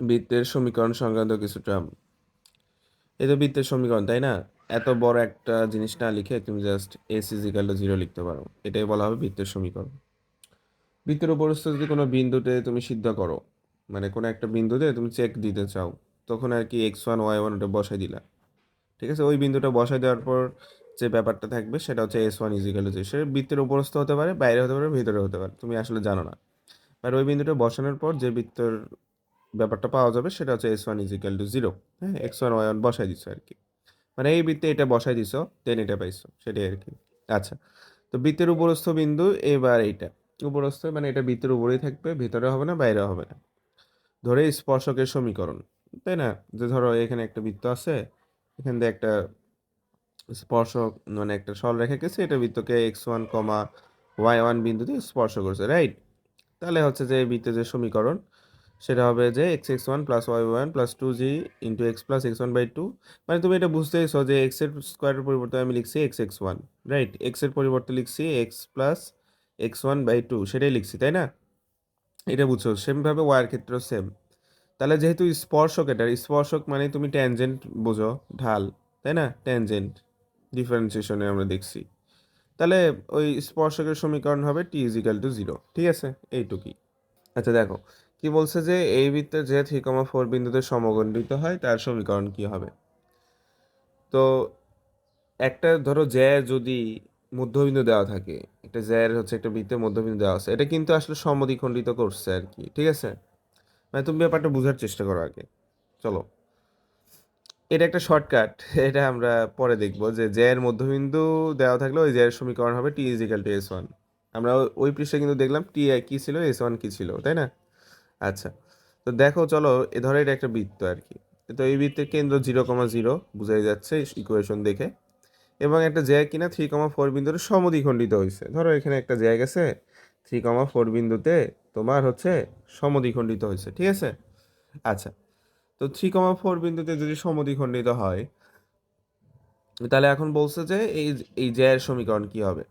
বৃত্তের সমীকরণ সংক্রান্ত কিছুটা এই তো বৃত্তের সমীকরণ, তাই না? এত বড় একটা জিনিস না লিখে তুমি জাস্ট এস ইজিক্যাল জিরো লিখতে পারো। এটাই বলা হবে বৃত্তের সমীকরণ। বৃত্তের উপরস্থ যদি কোনো বিন্দুতে তুমি সিদ্ধ করো মানে কোনো একটা বিন্দুতে তুমি চেক দিতে চাও, তখন আর কি এক্স ওয়ান ওয়াই ওয়ান ওটা বসাই দিলা। ঠিক আছে? ওই বিন্দুটা বসাই দেওয়ার পর যে ব্যাপারটা থাকবে সেটা হচ্ছে এস ওয়ান ইজিক্যাল টু সে বৃত্তের উপরস্থ হতে পারে, বাইরে হতে পারে, ভিতরে হতে পারে, তুমি আসলে জানো না। আর ওই বিন্দুটা বসানোর পর যে বৃত্তের ব্যাপারটা পাওয়া যাবে, সেটা হচ্ছে S one equal to zero হ্যাঁ? এক্স ওয়ান ওয়ান বসাই দিছো আর কি মানে এই বৃত্তে এটা বসাই দিছো দেন এটা পাইছো, সেটাই আর কি আচ্ছা তো বৃত্তের উপরস্থ বিন্দু এবার এইটা। উপরস্থ মানে এটা বৃত্তের উপরেই থাকবে, ভিতরে হবে না বাইরে হবে না। ধরে স্পর্শকের সমীকরণ, তাই না? যে ধরো এখানে একটা বৃত্ত আছে, এখান দিয়ে একটা স্পর্শক মানে একটা সরল রেখা গেছে, এটা বৃত্তকে x one comma y one বিন্দুতে স্পর্শ করছে রাইট তাহলে হচ্ছে যে বৃত্তের যে সমীকরণ সেটা হবে যে x x one plus y one plus two g into x plus x one by two মানে তুমি এটা বুঝতেইছো যে এক্সের স্কোয়ারের পরিবর্তে আমি লিখছি এক্স এক্স ওয়ান রাইট এক্সের পরিবর্তে লিখছি x plus x one by two সেটাই লিখছি, তাই না? এটা বুঝছ সেমভাবে ওয়ার ক্ষেত্রেও সেম তাহলে যেহেতু স্পর্শক এটা, স্পর্শক মানে তুমি ট্যানজেন্ট বোঝো, ঢাল, তাই না? ট্যানজেন্ট ডিফারেন্সিয়েশনে আমরা দেখছি। তাহলে ওই স্পর্শকের সমীকরণ হবে টি ইজিক্যাল টু জিরো ঠিক আছে? এইটুকুই। আচ্ছা দেখো কি বলছে যে এই বৃত্তের যে থ্রি কমা ফোর বিন্দুতে সমগণ্ডিত হয়, তার সমীকরণ কি হবে? তো একটা ধরো জ্যা যদি মধ্যবিন্দু দেওয়া থাকে, একটা জ্যার হচ্ছে একটা বৃত্তের মধ্যবিন্দু দেওয়া আছে, এটা কিন্তু আসলে সমদ্বিখণ্ডিত করছে আর কি, ঠিক আছে? মানে তুমি ব্যাপারটা বোঝার চেষ্টা করো আগে। চলো। এটা একটা শর্টকাট এটা আমরা পরে দেখব যে জ্যার মধ্যবিন্দু দেওয়া থাকলে ওই জ্যার সমীকরণ হবে T equal to S one আমরা ওই- ওই পৃষ্ঠে কিন্তু দেখলাম টি কী ছিল এস ওয়ান কী ছিল, তাই না? আচ্ছা। তো দেখো, চলো, এ ধরো এটা একটা বৃত্ত আর কি তো এই বৃত্তের কেন্দ্র জিরো কমা জিরো, বোঝাই যাচ্ছে ইকুয়েশন দেখে। এবং একটা জায়গা কিনা থ্রি কমা ফোর বিন্দুতে সমদ্বিখণ্ডিত হয়েছে ধরো, এখানে একটা জায়গা আছে, থ্রি কমা ফোর বিন্দুতে তোমার হচ্ছে সমদ্বিখণ্ডিত হয়েছে ঠিক আছে? আচ্ছা তো থ্রি কমা ফোর বিন্দুতে যদি সমদ্বিখণ্ডিত হয়, তাহলে এখন বলছে যে এই এই জ্যায়ের সমীকরণ কি হবে?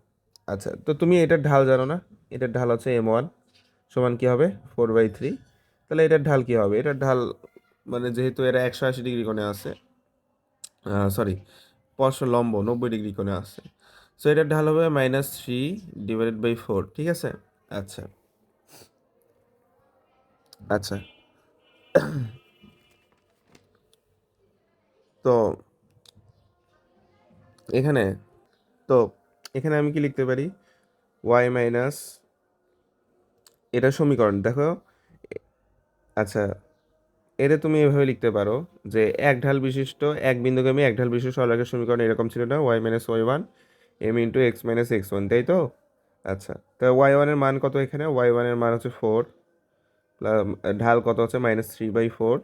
আচ্ছা তো তুমি এটার ঢাল জানো না? এটার ঢাল হচ্ছে এম ওয়ান। সমান কি হবে? ফোর বাই থ্রি তাহলে এটার ঢাল কি হবে? এটার ঢাল মানে যেহেতু এরা একশো আশি ডিগ্রি কোণে আছে সরি স্পর্শ লম্ব নব্বই ডিগ্রি কোণে আছে। সো এটার ঢাল হবে minus three divided by four ঠিক আছে? আচ্ছা। আচ্ছা। তো, এখানে তো, এখানে আমি কি লিখতে পারি? ওয়াই মাইনাস এটা সমীকরণ, দেখো। আচ্ছা এটা তুমি এভাবে লিখতে পারো যে এক ঢাল বিশিষ্ট, এক বিন্দুগামী এক ঢাল বিশিষ্ট সরলরেখার সমীকরণ এরকম ছিল না y minus y one m into x minus x one তাই তো? আচ্ছা তা ওয়াই ওয়ানের মান কত এখানে? ওয়াই ওয়ানের মান হচ্ছে ফোর ঢাল কত হচ্ছে minus three by four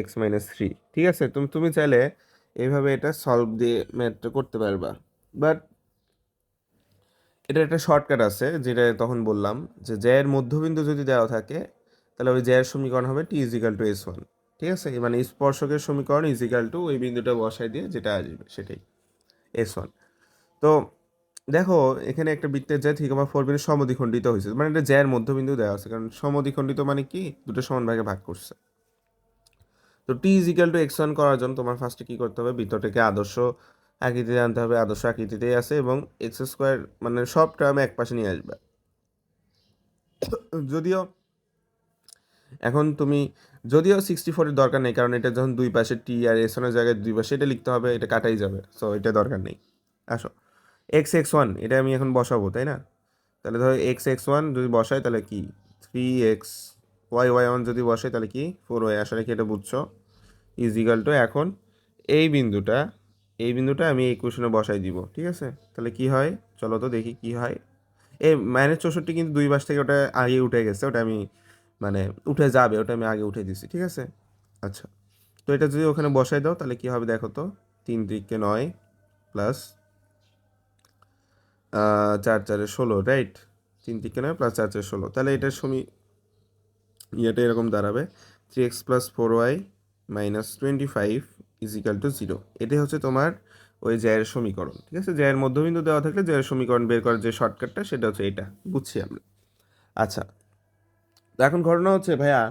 x minus three ঠিক আছে? তুমি তুমি চাইলে এইভাবে এটা সলভ দিয়ে ম্যাথটা করতে পারবা। বাট এটা একটা শর্টকাট আছে, যেটা তখন বললাম যে জ্যায়ের মধ্যবিন্দু যদি দেওয়া থাকে, তাহলে ওই জ্যায়ের সমীকরণ হবে T equal to S one ঠিক আছে? মানে স্পর্শকের সমীকরণ ইজিক্যাল টু ওই বিন্দুটা বসাই দিয়ে যেটা আসবে সেটাই এস ওয়ান তো দেখো, এখানে একটা বৃত্তের জ্যা থ্রি কমা ফোর বিন্দু সমদ্বিখণ্ডিত হয়েছে মানে এটা জ্যায়ের মধ্যবিন্দু দেওয়া আছে, কারণ সমদ্বিখণ্ডিত মানে কি? দুটো সমান ভাগে ভাগ করছে। তো T equal to x one করার জন্য তোমার ফার্স্টে কী করতে হবে? বৃত্তটাকে আদর্শ আকৃতিতে আনতে হবে, আদর্শ আকৃতিতেই আছে এবং এক্স স্কোয়ার মানে সব টার্ম এক পাশে নিয়ে আসবে। যদিও এখন তুমি, যদিও সিক্সটি ফোরের দরকার নেই, কারণ এটা যখন দুই পাশে টি আর এস ওয়ানের জায়গায় দুই পাশে এটা লিখতে হবে, এটা কাটাই যাবে সো এটা দরকার নেই। আসো। এক্স এক্স ওয়ান এটা আমি এখন বসাবো, তাই না? তাহলে ধরো এক্স এক্স ওয়ান যদি বসাই তাহলে কি? Three x y y one যদি বসাই তাহলে কি? ফোর ওয়াই আসলে কি এটা বুঝছ। ইজিক্যাল টু এখন এই বিন্দুটা এই বিন্দুটা আমি এই কোশ্চেনে বসাই দিব, ঠিক আছে? তাহলে কি হয়? চলো তো দেখি কি হয়। এই মাইনাস চৌষট্টি কিন্তু দুই পাশ থেকে ওটা আগে উঠে গেছে, ওটা আমি মানে উঠে যাবে, ওটা আমি আগে উঠে দিছি, ঠিক আছে? আচ্ছা তো এটা যদি ওখানে বসাই দাও, তাহলে কি হবে দেখো তো? তিন দিকে নয় প্লাস চার চারে ষোলো রাইট তিন দিকে নয় প্লাস চার চারে ষোলো, তাহলে এটার সমী, ইয়েটা এরকম দাঁড়াবে। Three x plus four y minus twenty five equal to zero এটাই হচ্ছে তোমার ওই জ্যায়ের সমীকরণ, ঠিক আছে? জ্যায়ের মধ্যবিন্দু দেওয়া থাকলে জ্যায়ের সমীকরণ বের করার যে শর্টকাটটা সেটা হচ্ছে এটা। বুঝছি আমরা? আচ্ছা। এখন ঘটনা হচ্ছে, ভাইয়া,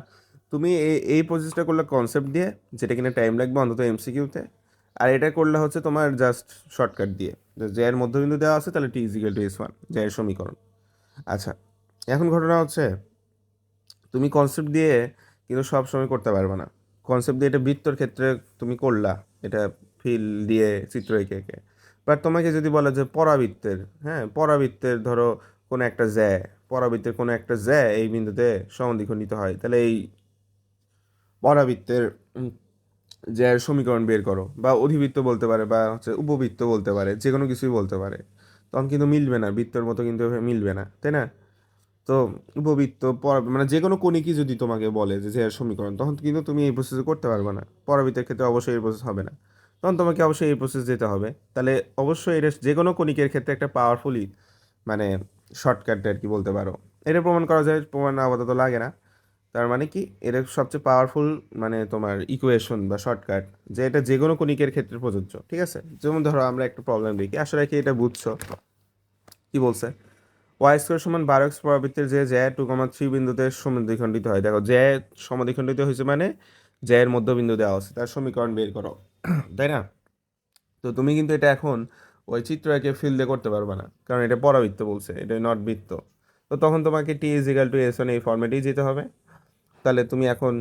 তুমি এই এই প্রসেসটা করলে কনসেপ্ট দিয়ে, যেটা কিনা টাইম লাগবে অন্তত এমসিকিউতে আর এটা করলে হচ্ছে তোমার জাস্ট শর্টকাট দিয়ে। এর মধ্যবিন্দু দেওয়া আছে, তাহলে টি ইজিক্যাল টু এস ওয়ানের সমীকরণ। আচ্ছা এখন ঘটনা হচ্ছে, তুমি কনসেপ্ট দিয়ে কিন্তু সব সময় করতে পারবে না। কনসেপ্ট দিয়ে এটা বৃত্তর ক্ষেত্রে তুমি করলা, এটা ফিল দিয়ে চিত্র এঁকে এঁকে। বাট তোমাকে যদি বলে যে পরাবৃত্তের হ্যাঁ পরাবৃত্তের ধরো কোনো একটা জ্যা, পরাবৃত্তের কোনো একটা জ্যা এই বিন্দুতে সমদ্বিখণ্ডিত হয়, তাহলে এই পরাবৃত্তের জ্যার সমীকরণ বের করো, বা অধিবৃত্ত বলতে পারে, বা হচ্ছে উপবৃত্ত বলতে পারে যে কোনো কিছুই বলতে পারে। তখন কিন্তু মিলবে না, বৃত্তর মতো কিন্তু মিলবে না, তাই না? তো উপবৃত্ত মানে যে কোনো কোণিকই যদি তোমাকে বলে যে এর সমীকরণ তখন কিন্তু তুমি এই প্রসেসে করতে পারবে না। পরাবৃত্তের ক্ষেত্রে অবশ্যই এই প্রসেস হবে না। তখন তোমাকে অবশ্যই এই প্রসেস যেতে হবে। তাহলে অবশ্যই এটা যে কোনো কণিকের ক্ষেত্রে একটা পাওয়ারফুলি মানে শর্টকাট আর কি বলতে পারো। এটা প্রমাণ করা যায়, প্রমাণ আপাতত লাগে না। তার মানে কি? এটা সবচেয়ে পাওয়ারফুল মানে তোমার ইকুয়েশন বা শর্টকাট যে এটা যে কোনো কণিকের ক্ষেত্রে প্রযোজ্য, ঠিক আছে? যেমন ধরো আমরা একটা প্রবলেম দেখি আসলে কি এটা বুঝছ। কি বলছে? ওয়াই স্কোয়ার সমান বারো এক্স পরাবৃত্তের যে জ্যা টু কমা থ্রি বিন্দুতে সমদ্বিখণ্ডিত হয়। দেখো জ্যা সমদ্বিখণ্ডিত হয়েছে মানে জ্যায়ের মধ্যবিন্দু দেওয়া আছে, তার সমীকরণ বের করো। তাই না? তো তুমি কিন্তু এটা এখন ওই চিত্র একে ফিল দিয়ে করতে পারবে না, কারণ এটা পরাবৃত্ত বলছে, এটা নট বৃত্ত। তো তখন তোমাকে T equal to S one এই ফর্মেটেই যেতে হবে। তাহলে তুমি এখন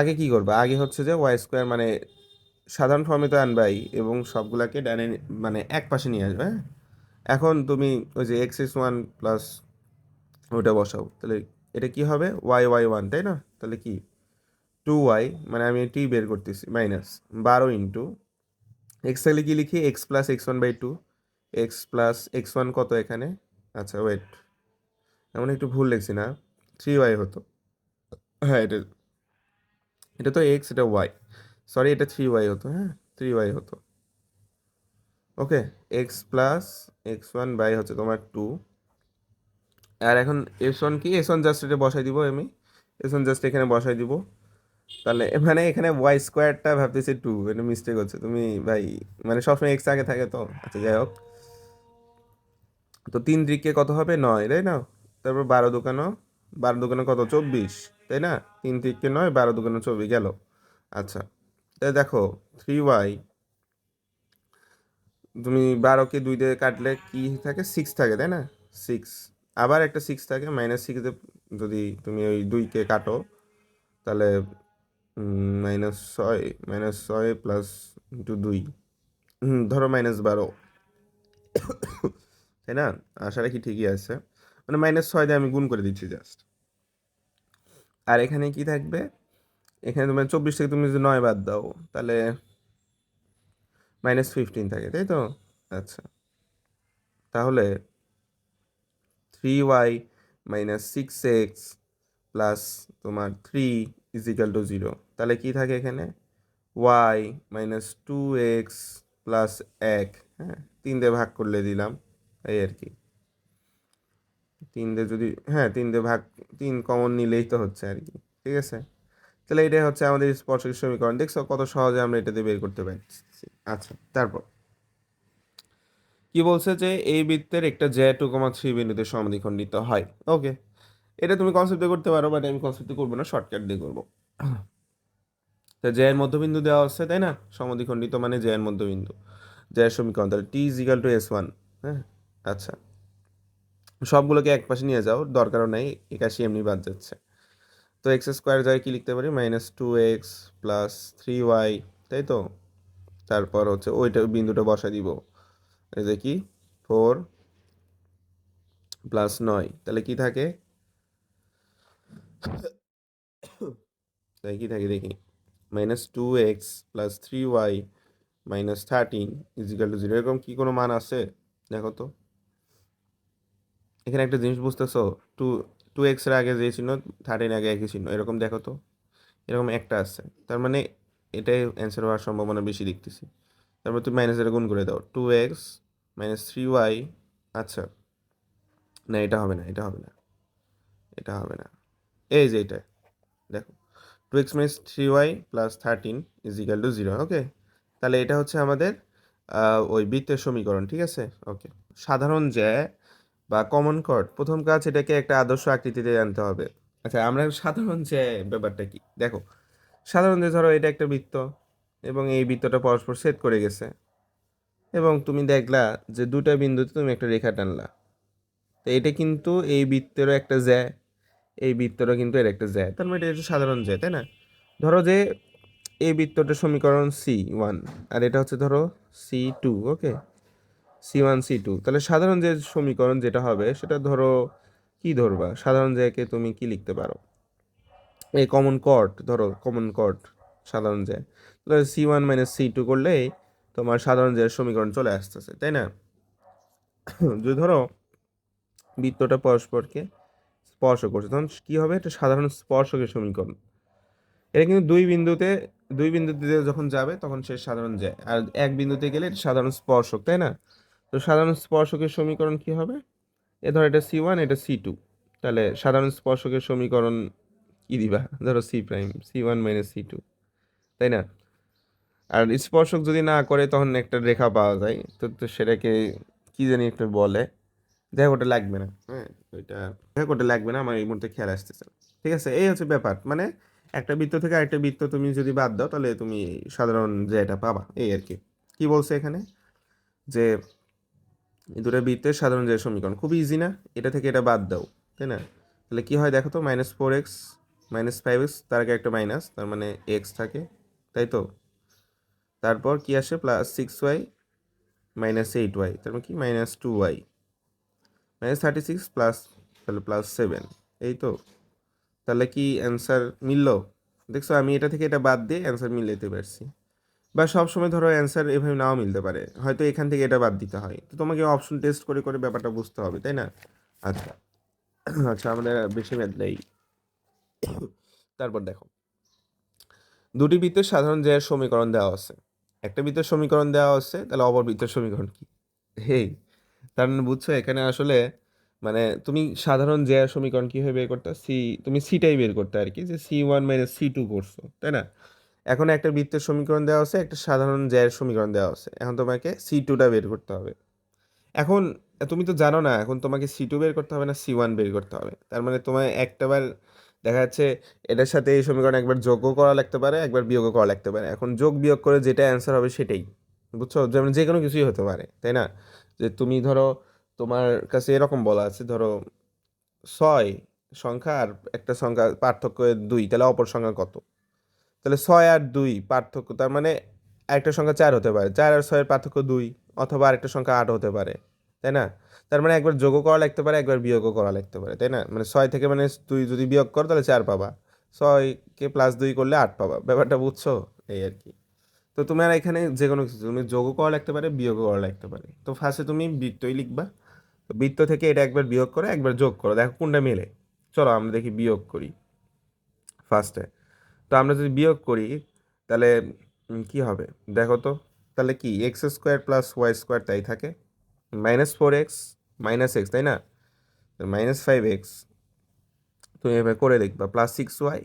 আগে কি করবে? আগে হচ্ছে যে ওয়াই স্কোয়ার মানে সাধারণ ফর্মে তো আনবাই, এবং সবগুলাকে ডানে মানে এক পাশে নিয়ে আসবে হ্যাঁ? এখন তুমি ওই যে এক্স এক্স ওয়ান প্লাস ওটা বসাও, তাহলে এটা কি হবে? ওয়াই ওয়াই ওয়ান তাই না? তাহলে কি? টু ওয়াই মানে আমি টি বের করতেছি মাইনাস বারো ইন্টু এক্স তাহলে কি লিখি? X plus x one by two x plus x one কত এখানে? আচ্ছা ওয়েট এমন একটু ভুল লিখছি না থ্রি ওয়াই হতো। হ্যাঁ এটা এটা তো এক্স এটা ওয়াই সরি এটা থ্রি ওয়াই হতো হ্যাঁ থ্রি ওয়াই হতো। Okay x plus x one by হচ্ছে তোমার টু আর এখন এস ওয়ান কি? এস ওয়ান জাস্ট এটা বসাই দিব আমি। এস ওয়ান জাস্ট এখানে বসাই দিব। তাহলে মানে এখানে ওয়াই স্কোয়ারটা ভাবতেছি টু এটা মিস্টেক হচ্ছে। তুমি ভাই মানে সবসময় এক্স আগে থাকে তো। আচ্ছা যাই হোক। তো তিন দিকে কত হবে? নয়, তাই না? তারপর বারো দোকানো। বারো দোকানে কত? চব্বিশ, তাই না? তিন দিকে নয়, বারো দোকানে চব্বিশ গেল। আচ্ছা তাই দেখো থ্রি ওয়াই তুমি বারোকে দুই দিয়ে কাটলে কি থাকে? সিক্স থাকে, তাই না? সিক্স আবার একটা সিক্স থাকে মাইনাস সিক্সে যদি তুমি ওই দুইকে কাটো, তাহলে মাইনাস ছয় মাইনাস ছয় প্লাস ইন্টু দুই। ধরো মাইনাস বারো। তাই না? আশা রাখি ঠিকই আছে। মানে মাইনাস ছয় দিয়ে আমি গুণ করে দিচ্ছি জাস্ট আর এখানে কি থাকবে? এখানে তোমার চব্বিশ থেকে তুমি যদি নয় বাদ দাও, তাহলে মাইনাস ফিফটিন থাকে, তাই তো? আচ্ছা। তাহলে three y minus six x plus তোমার থ্রি ইজিক্যাল টু জিরো তাহলে কী থাকে এখানে? Y minus two x plus এক হ্যাঁ? তিন দিয়ে ভাগ করলে দিলাম, এই আর কি। তিন দিয়ে যদি হ্যাঁ তিন দিয়ে ভাগ, তিন কমন নিলেই তো হচ্ছে আর কি, ঠিক আছে? তাহলে এটাই হচ্ছে আমাদের স্পর্শক সমীকরণ দেখছ কত সহজে আমরা এটাতে বের করতে পারছি আচ্ছা তারপর। কি বলছে যে এই বৃত্তের একটা জে টু কমা থ্রি বিন্দুতে সমদ্বিখণ্ডিত হয়। ওকে এটা তুমি কনসেপ্টে করতে পারো বাট আমি কনসেপ্টে করব না শর্টকাট দিয়ে করব। তা জে এর মধ্যবিন্দু দেওয়া হচ্ছে, তাই না? সমদ্বিখণ্ডিত মানে জে এর মধ্যবিন্দু। জে এর সমীকরণ, তাহলে T is equal to S one হ্যাঁ? আচ্ছা। সবগুলোকে এক পাশে নিয়ে যাও, দরকারও নাই, একাশি এমনি বাদ যাচ্ছে। তো এক্স স্কোয়ার যায় কি লিখতে পারি? Minus two x plus three y তাই তো? তারপর হচ্ছে ওইটা বিন্দুটা বসা দিব। এই যে কি? ফোর প্লাস নয় তাহলে কি থাকে? তাই কি থাকে দেখি? Minus two x plus three y minus thirteen is equal to zero এরকম কি কোনো মান আছে? দেখো তো। এখানে একটা জিনিস বুঝতেছো? টু টু এক্সের আগে যে চিহ্ন থার্টিন আগে একই চিহ্ন, এরকম দেখো তো। এরকম একটা আছে। তার মানে এটাই অ্যান্সার হওয়ার সম্ভাবনা বেশি দেখতেছি। তারপর তুমি মাইনাসের গুণ করে দাও। Two x minus three y আচ্ছা। না, এটা হবে না, এটা হবে না। এটা হবে না। এই যে এটা, দেখো। Two x minus three y plus thirteen is equal to zero okay তাহলে এটা হচ্ছে আমাদের ওই বৃত্তের সমীকরণ, ঠিক আছে? ওকে সাধারণ জ্যা বা কমন কর্ড প্রথম কাজ এটাকে একটা আদর্শ আকৃতিতে আনতে হবে। আচ্ছা আমরা সাধারণ যে ব্যাপারটা কি? দেখো, সাধারণ যে ধরো এটা একটা বৃত্ত এবং এই বৃত্তটা পরস্পর ছেদ করে গেছে এবং তুমি দেখলা যে দুটা বিন্দুতে তুমি একটা রেখা টানলা। তো এটা কিন্তু এই বৃত্তেরও একটা জ্যা, এই বৃত্তরও কিন্তু এর একটা জ্যা। তার মানে এটা হচ্ছে সাধারণ জ্যা, তাই না? ধরো যে এই বৃত্তটা সমীকরণ সি ওয়ান আর এটা হচ্ছে ধরো C two okay C one C two তাহলে সাধারণ যে সমীকরণ যেটা হবে, সেটা ধরো কি ধরবা? সাধারণ জায়গাকে তুমি কি লিখতে পারো? এই কমন কট ধরো কমন কট সাধারণ জ্যা তাহলে C one minus C two করলেই তোমার সাধারণ জ্যার সমীকরণ চলে আসতেছে, তাই না? যদি ধরো বৃত্তটা পরস্পরকে স্পর্শ করছে, তখন কি হবে? এটা সাধারণ স্পর্শকের সমীকরণ। এটা কিন্তু দুই বিন্দুতে দুই বিন্দুতে যখন যাবে, তখন সে সাধারণ যায় আর এক বিন্দুতে গেলে এটা সাধারণ স্পর্শক, তাই না? তো সাধারণ স্পর্শকের সমীকরণ কি হবে? এ ধরো এটা সি ওয়ান এটা সি টু তাহলে সাধারণ স্পর্শকের সমীকরণ কী দিবা? ধরো C prime C one minus C two তাই না? আর স্পর্শক যদি না করে, তখন একটা রেখা পাওয়া যায়। তো তো সেটাকে কী জানি একটা বলে। যাই ওটা লাগবে না। হ্যাঁ ওইটা, যাই ওটা লাগবে না। আমার এই মুহূর্তে খেয়াল আসতেছে। ঠিক আছে? এই হচ্ছে ব্যাপার। মানে একটা বৃত্ত থেকে আরেকটা বৃত্ত তুমি যদি বাদ দাও, তাহলে তুমি সাধারণ যে এটা পাবা। এই আর কি। কি বলছে এখানে? যে এই দুটো বৃত্তের সাধারণ যে সমীকরণ, খুব ইজি না? এটা থেকে এটা বাদ দাও, তাই না? তাহলে কি হয় দেখো তো minus four x minus five x তার আগে একটা মাইনাস তার মানে এক্স থাকে, তাই তো? তারপর কি আসে? Plus six y minus eight y তার মানে কি? Minus two y minus thirty six plus তাহলে প্লাস সেভেন এই তো? তাহলে কি অ্যান্সার মিললো? দেখছ, আমি এটা থেকে এটা বাদ দিয়ে অ্যান্সার মিলাইতে পারছি। বা সব সময় ধরো অ্যান্সার এভাবে নাও মিলতে পারে। হয়তো এখান থেকে এটা বাদ দিতে হয়। তো তোমাকে অপশন টেস্ট করে করে ব্যাপারটা বুঝতে হবে, তাই না? আচ্ছা। আচ্ছা আমরা বেশি ম্যাথ নেই। তারপর দেখো। দুটি বৃত্তের সাধারণ যে সমীকরণ দেওয়া আছে। একটা বৃত্তের সমীকরণ দেওয়া আছে, তাহলে অপর বৃত্তের সমীকরণ কি? হেই, তার মানে বুঝছ, এখানে আসলে মানে তুমি সাধারণ যে সমীকরণ কীভাবে বের করতে? সি তুমি সিটাই বের করতে আর কি, যে C one minus C two করছ, তাই না? এখন একটা বৃত্তের সমীকরণ দেওয়া আছে, একটা সাধারণ জ্যায়ের সমীকরণ দেওয়া আছে। এখন তোমাকে সি টুটা বের করতে হবে। এখন, তুমি তো জানো না, এখন তোমাকে সি টু বের করতে হবে না সি ওয়ান বের করতে হবে। তার মানে তোমার একটাবার দেখা যাচ্ছে এটার সাথে এই সমীকরণ একবার যোগও করা লাগতে পারে, একবার বিয়োগও করা লাগতে পারে। এখন যোগ বিয়োগ করে যেটা অ্যান্সার হবে সেটাই, বুঝছ? যেমন যে কোনো কিছুই হতে পারে, তাই না? যে তুমি ধরো তোমার কাছে এরকম বলা আছে, ধরো ছয় সংখ্যা আর একটা সংখ্যা পার্থক্য দুই, তাহলে অপর সংখ্যা কত? তাহলে ছয় আর দুই পার্থক্য, তার মানে একটা সংখ্যা চার হতে পারে। চার আর ছয়ের পার্থক্য দুই অথবা আরেকটা সংখ্যা আট হতে পারে, তাই না? তার মানে একবার যোগও করা লাগতে পারে, একবার বিয়োগও করা লাগতে পারে, তাই না? মানে ছয় থেকে মানে তুই যদি বিয়োগ কর তাহলে চার পাবা। ছয়কে প্লাস দুই করলে আট পাবা। ব্যাপারটা বুঝছ? এই আর কি। তো তুমি আর এখানে যে কোনো কিছু, তুমি যোগও করা লাগতে পারে, বিয়োগও করা লাগতে পারে। তো ফার্স্টে তুমি বৃত্তই লিখবা। তো বৃত্ত থেকে এটা একবার বিয়োগ করো, একবার যোগ করো। দেখো কোনটা মেলে। চলো আমরা দেখি বিয়োগ করি। ফার্স্টে তো আমরা যদি বিয়োগ করি, তাহলে কি হবে? দেখো তো, তাহলে কি? X square plus y square তাই থাকে। Minus four x minus x তাই না? মাইনাস ফাইভ এক্স তুমি এভাবে করে লিখবা plus six y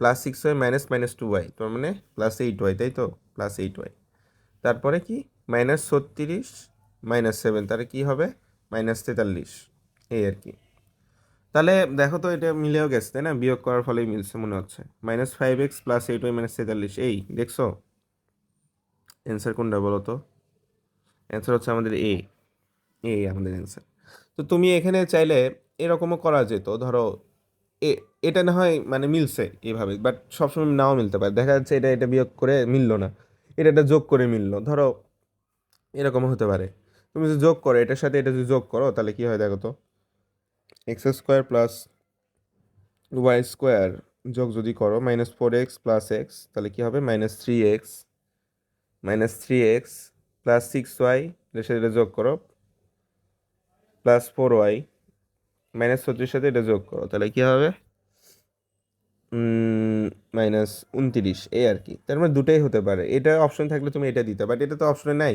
plus six y minus minus two y তার মানে প্লাস এইট ওয়াই তাই তো? প্লাস এইট ওয়াই তারপরে কি? মাইনাস ছত্রিশ মাইনাস সেভেন তাহলে কী হবে? মাইনাস তেতাল্লিশ, এই আর কি। তাহলে দেখো তো এটা মিলেও গেছে, তাই না? বিয়োগ করার ফলেই মিলছে মনে হচ্ছে। Minus five x plus eight y minus তেতাল্লিশ, এই দেখছ? অ্যান্সার কোনটা বলো তো? অ্যান্সার হচ্ছে আমাদের এ এ আমাদের অ্যান্সার তো তুমি এখানে চাইলে এরকমও করা যেত, ধরো, এ, এটা না হয় মানে মিলছে এভাবে বাট সবসময় নাও মিলতে পারে। দেখা যাচ্ছে এটা এটা বিয়োগ করে মিললো না। এটা এটা যোগ করে মিললো। ধরো, এরকমও হতে পারে। তুমি যদি যোগ করো, এটার সাথে এটা যদি যোগ করো, তাহলে কী হয় দেখো তো? X square plus y square যোগ যদি করো minus four x plus x তাহলে কি হবে? Minus three x minus three x plus six y এটার সাথে এটা যোগ করো প্লাস ফোর ওয়াই মাইনাস ছত্রিশ সাথে এটা যোগ করো, তাহলে কি হবে? মাইনাস উনতিরিশ, এই আর কি। তার মানে দুটাই হতে পারে। এটা অপশন থাকলে তুমি এটা দিতে বাট এটা তো অপশনে নাই।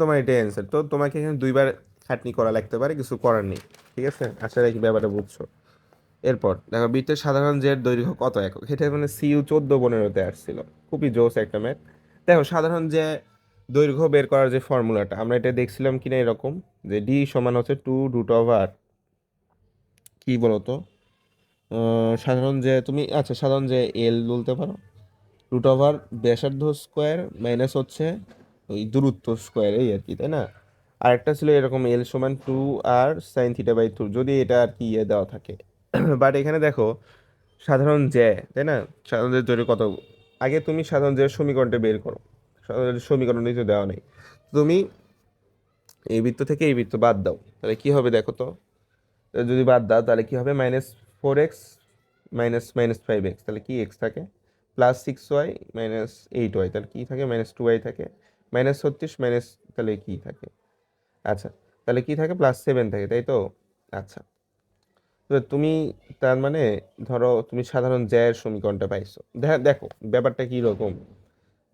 তোমার এটাই অ্যান্সার তো তোমাকে এখানে দুইবার খাটনি করা লাগতে পারে, কিছু করার নেই। ঠিক আছে? আশা রাখি ব্যাপারটা বুঝছ। এরপর, দেখো বৃত্তের সাধারণ জের দৈর্ঘ্য কত একক? এটা মানে সিইউ চোদ্দ পনেরোতে আসছিল। খুবই জোস একটা ম্যাথ। দেখো, সাধারণ যে দৈর্ঘ্য বের করার যে ফর্মুলাটা, আমরা এটা দেখছিলাম কিনা এরকম, যে ডি সমান হচ্ছে টু রুট ওভার কি বলতো? সাধারণ যে তুমি আচ্ছা সাধারণ যে এল বলতে পারো, রুট ওভার ব্যাসার্ধ স্কোয়ার মাইনাস হচ্ছে ওই দূরত্ব স্কোয়ার এই আর কি, তাই না? আরেকটা ছিল এরকম এল সমান two R sine theta by two যদি এটা আর কি ইয়ে দেওয়া থাকে। বাট এখানে দেখো, সাধারণ জ্যা তাই না? সাধারণ জ্যার কত? আগে তুমি সাধারণ জ্যার সমীকরণটা বের করো। সাধারণ সমীকরণ তো দেওয়া নেই। তুমি এই বৃত্ত থেকে এই বৃত্ত বাদ দাও। তাহলে কী হবে দেখো তো? যদি বাদ দাও, তাহলে কী হবে? Minus four x minus minus five x তাহলে কি এক্স থাকে? Plus six y minus eight y তাহলে কী থাকে? মাইনাস টু ওয়াই থাকে। মাইনাস ছত্রিশ মাইনাস তাহলে কী থাকে? আচ্ছা তাহলে কী থাকে? প্লাস সেভেন থাকে, তাই তো? আচ্ছা। তো তুমি তার মানে ধরো তুমি সাধারণ জ্যায়ের সমীকরণটা পাইছো। দেখো ব্যাপারটা কী রকম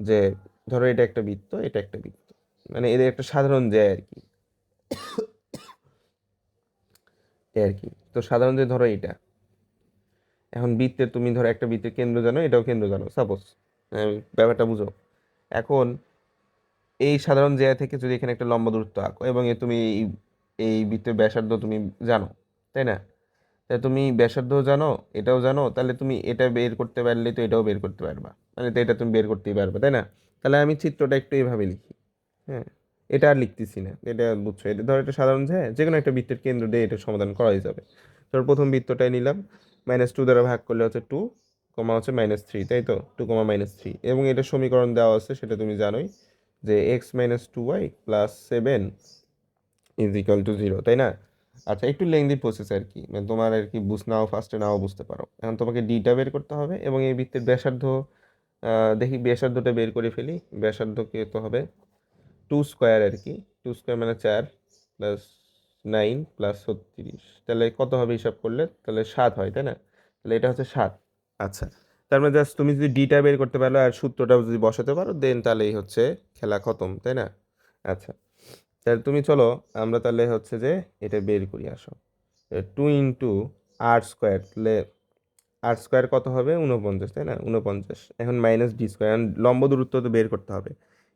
যে ধরো এটা একটা বৃত্ত, এটা একটা বৃত্ত। মানে এদের একটা সাধারণ জ্যায় আর কি। আর কি। তো সাধারণ যে ধরো এটা এখন বৃত্তের তুমি ধরো একটা বৃত্তের কেন্দ্র জানো, এটাও কেন্দ্র জানো সাপোজ ব্যাপারটা বুঝো। এখন এই সাধারণ জায়গা থেকে যদি এখানে একটা লম্বা দূরত্ব আঁকো, এবং এ তুমি এই বৃত্তের ব্যাসার্ধ তুমি জানো, তাই না? তাই তুমি ব্যাসার্ধ জানো, এটাও জানো, তাহলে তুমি এটা বের করতে পারলে তো এটাও বের করতে পারবা। মানে তো এটা তুমি বের করতেই পারবে, তাই না? তাহলে আমি চিত্রটা একটু এইভাবে লিখি হ্যাঁ? এটা আর লিখতেছি না, এটা বুঝছ? এটা ধরো এটা সাধারণ যে যে কোনো একটা বৃত্তের কেন্দ্র দিয়ে এটা সমাধান করাই যাবে। ধর প্রথম বৃত্তটাই নিলাম মাইনাস টু দ্বারা ভাগ করলে হচ্ছে টু কমা হচ্ছে মাইনাস থ্রি তাই তো? টু কমা মাইনাস থ্রি এবং এটা সমীকরণ দেওয়া আছে, সেটা তুমি জানোই। যে x minus two y plus seven is equal to zero তাই না? আচ্ছা একটু লেংদি প্রসেস আর কি। মানে তোমার আর কি বুঝ, নাও ফার্স্টে নাও, বুঝতে পারো। এখন তোমাকে ডিটা বের করতে হবে এবং এই বৃত্তের ব্যাসার্ধ দেখি ব্যাসার্ধটা বের করে ফেলি। ব্যাসার্ধকে তো হবে টু স্কোয়ার আর কি। টু স্কোয়ার মানে চার প্লাস নাইন প্লাস ছত্রিশ। তাহলে কত হবে হিসাব করলে? তাহলে সাত হয়, তাই না? তাহলে এটা হচ্ছে সাত। আচ্ছা। তার মানে জাস্ট তুমি যদি ডিটা বের করতে পারো আর সূত্রটাও যদি বসাতে পারো দেন তাহলেই হচ্ছে খেলা খতম, তাই না? আচ্ছা তাহলে তুমি চলো, আমরা তাহলে হচ্ছে যে এটা বের করি, আসো। টু ইন্টু আর স্কোয়ার তাহলে আর স্কোয়ার কত হবে? উনপঞ্চাশ তাই না? উনপঞ্চাশ এখন মাইনাস ডি স্কোয়ার লম্ব দূরত্ব তো বের করতে হবে।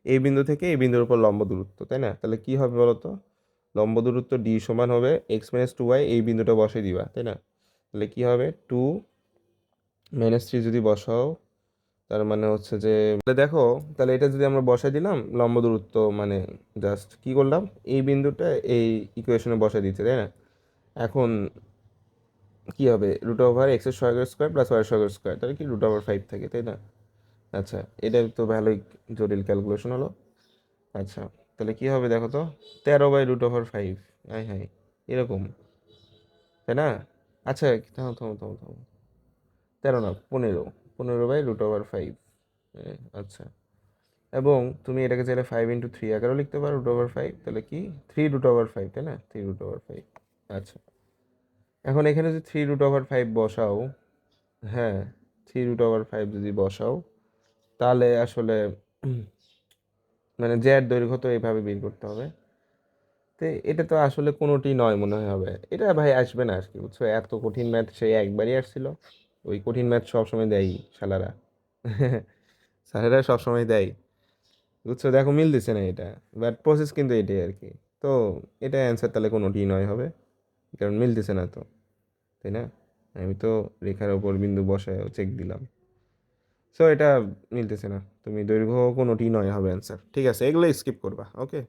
এই বিন্দু থেকে এই বিন্দুর উপর লম্ব দূরত্ব, তাই না? তাহলে কি হবে বলো তো লম্ব দূরত্ব ডি সমান হবে এক্স মাইনাস টু ওয়াই এই বিন্দুটা বসে দিবা, তাই না? তাহলে কি হবে? টু মাইনাস থ্রি যদি বসাও, তার মানে হচ্ছে যে দেখো, তাহলে এটা যদি আমরা বসাই দিলাম, লম্ব দূরত্ব মানে জাস্ট কি করলাম? এই বিন্দুটা এই ইকুয়েশনে বসাই দিচ্ছে তাই না? এখন কি হবে? রুট ওভার এক্সের square square plus y square square তাহলে কি রুট ওভার ফাইভ থাকে, তাই না? আচ্ছা এটা তো ভালোই জটিল ক্যালকুলেশন হলো। আচ্ছা তাহলে কি হবে দেখো তো? তেরো বাই রুট ওভার ফাইভ হ্যাঁ হ্যাঁ এরকম, তাই না? আচ্ছা থামো থামো থামো থামো। তেরো না, পনেরো পনেরো বাই রুট ওভার ফাইভ আচ্ছা। এবং তুমি এটাকে চাইলে ফাইভ ইন্টু থ্রি আকারেও লিখতে পারো রুট ওভার ফাইভ তাহলে কি? থ্রি রুট ওভার ফাইভ তাই না? থ্রি রুট ওভার ফাইভ আচ্ছা। এখন এখানে যদি থ্রি রুট ওভার ফাইভ বসাও হ্যাঁ থ্রি রুট ওভার ফাইভ যদি বসাও, তাহলে আসলে মানে জ্যার দৈর্ঘ্য তো এইভাবে বের করতে হবে। তো এটা তো আসলে কোনোটি নয় মনে হবে। এটা ভাই আসবে না আর কি বুঝছ? এত কঠিন ম্যাথ সেই একবারই আসছিল। ওই কঠিন ম্যাথ সবসময় দেয় শালারা। স্যারেরা সবসময় দেয়। বুঝছ? দেখো মিল মিলতেছে না এটা। বাট প্রসেস কিন্তু এটাই আর কি। তো এটা অ্যান্সার তাহলে কোনোটি নয় হবে। কারণ মিল মিলতেছে না তো। তাই না? আমি তো রেখার ওপর বিন্দু বসায় চেক দিলাম। সো এটা মিলতেছে না। তুমি দৈর্ঘ্য কোনোটি নয় হবে অ্যান্সার ঠিক আছে এগুলো স্কিপ করবা ওকে